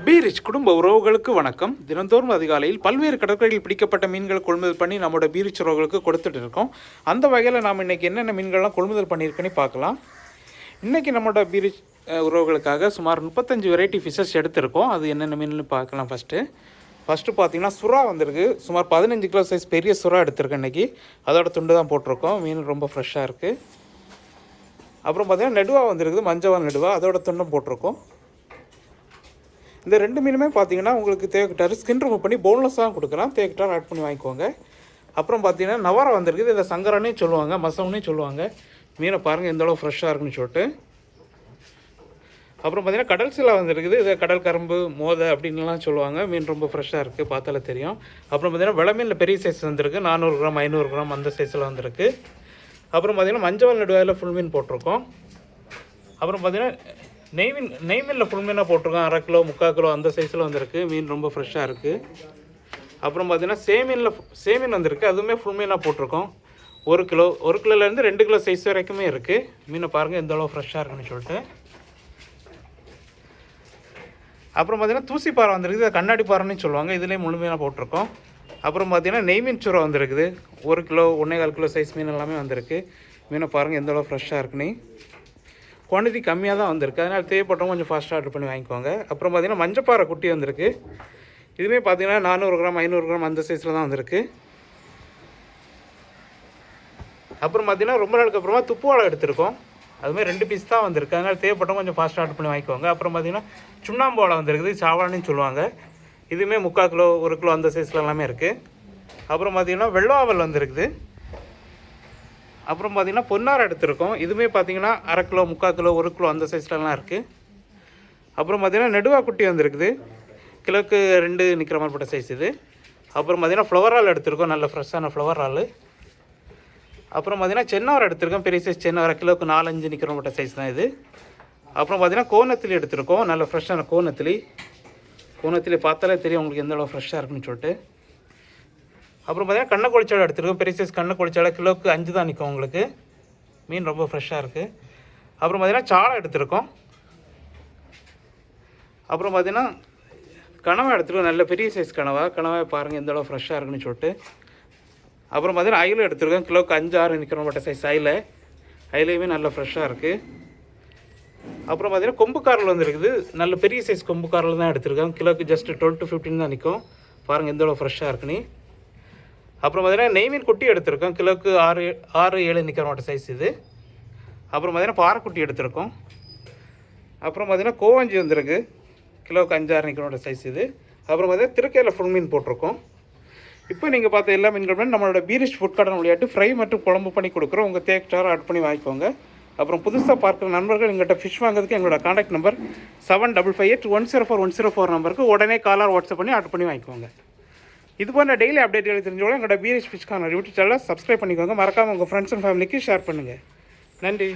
பீரிச் குடும்ப உறவுகளுக்கு வணக்கம். தினந்தோறும் அதிகாலையில் பல்வேறு கடற்கரையில் பிடிக்கப்பட்ட மீன்களை கொள்முதல் பண்ணி நம்மளோட பீரிச் உறவுகளுக்கு கொடுத்துட்டு இருக்கோம். அந்த வகையில் நாம் இன்னைக்கு என்னென்ன மீன்கள்லாம் கொள்முதல் பண்ணியிருக்குன்னு பார்க்கலாம். இன்றைக்கி நம்மளோட பீரிச் உறவுகளுக்காக சுமார் முப்பத்தஞ்சு வெரைட்டி ஃபிஷஸ் எடுத்திருக்கோம். அது என்னென்ன மீன் பார்க்கலாம் ஃபஸ்ட்டு ஃபஸ்ட்டு பார்த்தீங்கன்னா சுறா வந்திருக்கு. சுமார் பதினஞ்சு கிலோ சைஸ் பெரிய சுறா எடுத்திருக்கேன் இன்றைக்கி அதோட துண்டு தான் போட்டிருக்கோம். மீன் ரொம்ப ஃப்ரெஷ்ஷாக இருக்குது அப்புறம் பார்த்தீங்கன்னா நெடுவா வந்திருக்குது. மஞ்சவா நெடுவா. அதோட துண்டும் போட்டிருக்கோம். இந்த ரெண்டு மீனுமே பார்த்தீங்கன்னா உங்களுக்கு தேவைக்கிட்டாரு ஸ்கின் ரிமூவ் பண்ணி போன்லெஸ்ஸாக கொடுக்குறான் தேவைக்கிட்டார் ஆட் பண்ணி வாங்கிக்கோங்க. அப்புறம் பார்த்தீங்கன்னா நவரா வந்திருக்குது. இதை சங்கரானே சொல்லுவாங்க மசவனே சொல்லுவாங்க. மீனை பாருங்கள் எந்த அளவு ஃப்ரெஷ்ஷாக இருக்குன்னு சொல்லிட்டு. அப்புறம் பார்த்தீங்கன்னா கடல் சிலா வந்திருக்குது. இதை கடல் கரும்பு மோதை அப்படின்லாம் சொல்லுவாங்க. மீன் ரொம்ப ஃப்ரெஷ்ஷாக இருக்குது பார்த்தாலே தெரியும். அப்புறம் பார்த்தீங்கன்னா விலை மீனில் பெரிய சைஸ் வந்திருக்கு. நானூறு கிராம் ஐநூறு கிராம் அந்த சைஸில் வந்திருக்கு. அப்புறம் பார்த்தீங்கன்னா மஞ்சள் நடுவாயில் ஃபுல் மீன் போட்டிருக்கோம். அப்புறம் பார்த்தீங்கன்னா நெய்மீன் நெய்மீனில் நெய் மீனில் ஃபுல் மீனாக போட்டிருக்கோம் அரை கிலோ முக்கால் கிலோ அந்த சைஸில் வந்திருக்கு. மீன் ரொம்ப ஃப்ரெஷ்ஷாக இருக்குது அப்புறம் பார்த்தீங்கன்னா சேமீனில் சேமீன் வந்திருக்கு. அதுவுமே ஃபுல் மீனாக போட்டிருக்கோம். ஒரு கிலோ ஒரு கிலோலேருந்து ரெண்டு கிலோ சைஸ் வரைக்குமே இருக்குது மீனை பாருங்கள் எந்த அளவு ஃப்ரெஷ்ஷாக இருக்குன்னு சொல்லிட்டு. அப்புறம் பார்த்திங்கன்னா தூசி பாறை வந்திருக்குது. கண்ணாடி பாறைன்னு சொல்லுவாங்க. இதுலேயே முழுமையாக போட்டிருக்கோம். அப்புறம் பார்த்தீங்கன்னா நெய் மீன் சுரை வந்திருக்குது. ஒரு கிலோ ஒன்றே கால் கிலோ சைஸ் மீன் எல்லாமே வந்திருக்கு. மீனை பாருங்கள் எந்த அளவு ஃப்ரெஷ்ஷாக இருக்குன்னு. குவான்டிட்டி கம்மியாக தான் வந்திருக்கு. அதனால் தேவைப்பட்டவங்க கொஞ்சம் ஃபாஸ்ட்டாக ஆர்டர் பண்ணி வாங்கிக்கோங்க. அப்புறம் பார்த்தீங்கன்னா மஞ்சப்பாறை குட்டி வந்திருக்கு. இதுவுமே பார்த்தீங்கன்னா நானூறு கிராம் ஐநூறு கிராம் அந்த சைஸில் தான் வந்திருக்கு. அப்புறம் பார்த்தீங்கன்னா ரொம்ப நாளுக்கு அப்புறமா துப்புவாழை எடுத்திருக்கோம். அதுமாதிரி ரெண்டு பீஸ் தான் வந்திருக்கு. அதனால் தேவைப்பட்டவங்க கொஞ்சம் ஃபாஸ்ட்டாக ஆர்டர் பண்ணி வாங்கிக்கோங்க. அப்புறம் பார்த்தீங்கன்னா சுண்ணாம்பு வாழை வந்திருக்குது சாவான்னு சொல்லுவாங்க. இதுவுமே முக்கால் கிலோ ஒரு கிலோ அந்த சைஸில் எல்லாமே இருக்குது அப்புறம் பார்த்தீங்கன்னா வெள்ளாவல் வந்திருக்குது. அப்புறம் பார்த்திங்கன்னா பொன்னார் எடுத்திருக்கோம். இதுவுமே பார்த்தீங்கன்னா அரை கிலோ முக்கால் கிலோ ஒரு கிலோ அந்த சைஸ்லலாம் இருக்குது அப்புறம் பார்த்தீங்கன்னா நெடுவா குட்டி வந்திருக்குது. கிலோக்கு ரெண்டு நிற்கிற மாதிரி பட்ட சைஸ் இது. அப்புறம் பார்த்தீங்கன்னா ஃப்ளவர் ஆல் எடுத்திருக்கோம். நல்ல ஃப்ரெஷ்ஷான ஃப்ளவர் ஆல் அப்புறம் பார்த்தீங்கன்னா சென்னவரை எடுத்திருக்கோம். பெரிய சைஸ் சென்னவரை கிலோக்கு நாலஞ்சு நிற்கிற பட்ட சைஸ் தான் இது. அப்புறம் பார்த்தீங்கன்னா கோணத்திலி எடுத்திருக்கோம். நல்ல ஃப்ரெஷ்ஷான கோணத்திலி. கோணத்திலி பார்த்தாலே தெரியும் உங்களுக்கு எந்த அளவு ஃப்ரெஷ்ஷாக இருக்குன்னு சொல்லிட்டு. அப்புறம் பார்த்தீங்கன்னா கண்ணை கொளிச்சாலை எடுத்துருக்கோம். பெரிய சைஸ் கண்ணை கொளிச்சாலை. கிலோக்கு அஞ்சு தான் நிற்கும் உங்களுக்கு. மீன் ரொம்ப ஃப்ரெஷ்ஷாக இருக்குது அப்புறம் பார்த்தீங்கன்னா சாலை எடுத்திருக்கோம். அப்புறம் பார்த்தீங்கன்னா கனவா எடுத்துருக்கோம். நல்ல பெரிய சைஸ் கனவா. கனவா பாருங்கள் எந்த அளவு ஃப்ரெஷ்ஷாக இருக்குன்னு சொல்லிட்டு. அப்புறம் பார்த்தீங்கன்னா அயிலும் எடுத்துருக்கோம். கிலோவுக்கு அஞ்சு ஆறு நிற்கிற பட்ட சைஸ் அயில. அயிலையுமே நல்ல ஃப்ரெஷ்ஷாக இருக்குது அப்புறம் பார்த்தீங்கன்னா கொம்பு காரில் வந்துருக்குது. நல்ல பெரிய சைஸ் கொம்பு காரில் தான் எடுத்திருக்கோம். கிலோக்கு ஜஸ்ட் டுவெல் டு ஃபிஃப்டின் தான் நிற்கும் பாருங்கள் எந்த அளவு ஃப்ரெஷ்ஷாக இருக்குன்னு. அப்புறம் பார்த்தீங்கன்னா நெய்மீன் குட்டி எடுத்திருக்கோம். கிலோக்கு ஆறு ஆறு ஏழு நிற்கிற மாட்ட சைஸ் இது. அப்புறம் பார்த்தீங்கன்னா பாறைக்குட்டி எடுத்திருக்கோம். அப்புறம் பார்த்தீங்கன்னா கோவஞ்சி வந்திருக்கு. கிலோக்கு அஞ்சாறு நிற்கிற மாட்ட சைஸ் இது. அப்புறம் பார்த்தீங்கன்னா திருக்கையில் ஃபுல் மீன் போட்டிருக்கோம். இப்போ நீங்கள் பார்த்த எல்லா மீன்களும் நம்மளோட பீரிஷ் ஃபுட் கார்டன் விளையாட்டு ஃப்ரை மற்றும் குழம்பு பண்ணி கொடுக்குறோம். உங்கள் தேக் ஸ்டார் ஆட் பண்ணி வாங்கிக்கோங்க. அப்புறம் புதுசாக பார்க்குற நண்பர்கள் எங்கள்கிட்ட ஃபிஷ் வாங்குறதுக்கு எங்களோட contact number seven double five eight one zero four one zero four நம்பருக்கு உடனே காலர் வாட்ஸ்அப் பண்ணி ஆட் பண்ணி வாங்கிக்கோங்க. இது போன்ற டெய்லி அப்டேட்டுகளை தெரிஞ்சோட எங்களோட பீரிஷ் ஃபிஷ்கான யூடியூப் சேனலை சப்ஸ்கிரைப் பண்ணிக்கோங்க. மறக்காமல் உங்கள் ஃப்ரெண்ட்ஸ் அண்ட் ஃபேமிலிக்கு ஷேர் பண்ணுங்கள் நன்றி.